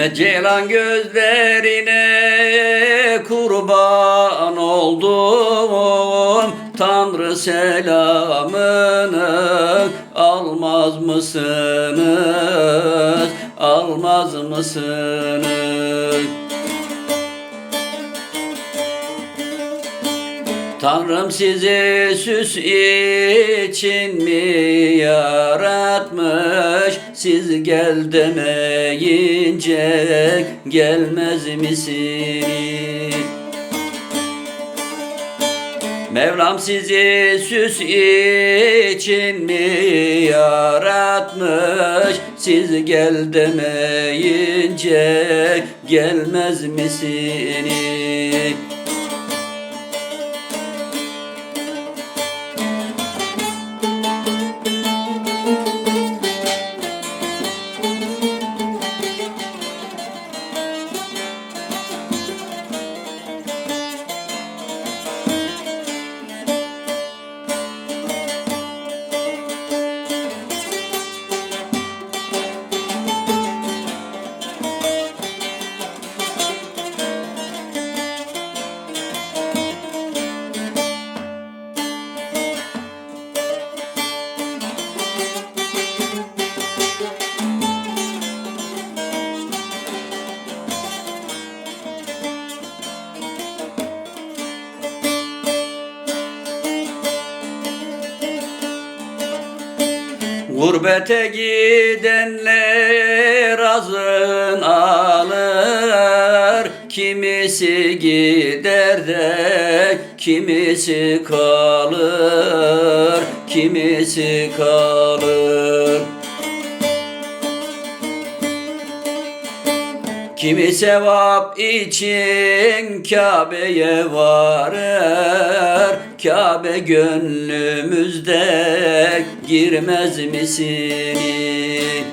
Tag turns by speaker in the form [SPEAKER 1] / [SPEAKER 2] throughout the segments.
[SPEAKER 1] Mehmet Ceylan gözlerine kurban oldum Tanrı selamını almaz mısınız? Almaz mısınız? Tanrım sizi süs için mi yaratmış? Siz gel demeyince gelmez misiniz? Mevlam sizi süs için mi yaratmış? Siz gel demeyince gelmez misiniz? Gurbete gidenler azın alır. Kimisi gider de kimisi kalır. Kimisi kalır. Kimi sevap için Kabe'ye varır Kabe gönlümüzde girmez misiniz?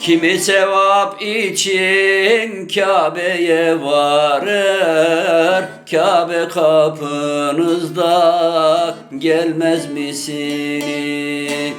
[SPEAKER 1] Kimi sevap için Kabe'ye varır Kabe kapınızda gelmez misiniz?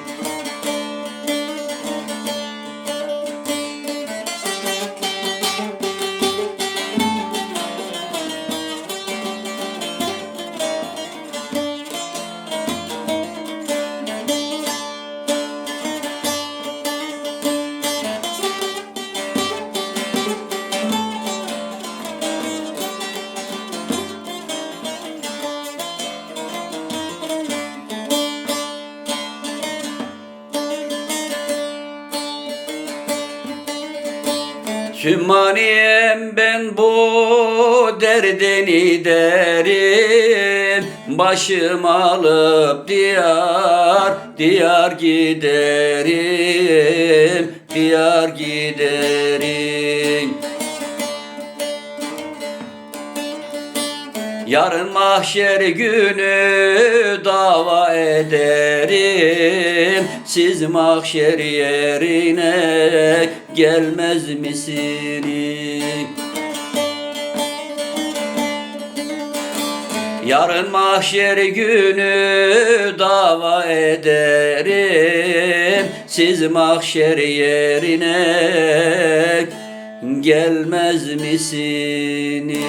[SPEAKER 1] Sümmaniyem ben bu derdini derim. Başım alıp diyar diyar giderim Diyar giderim Yarın mahşer günü dava ederim Siz mahşer yerine gelmez misiniz? Yarın mahşer günü dava ederim Siz mahşer yerine gelmez misiniz?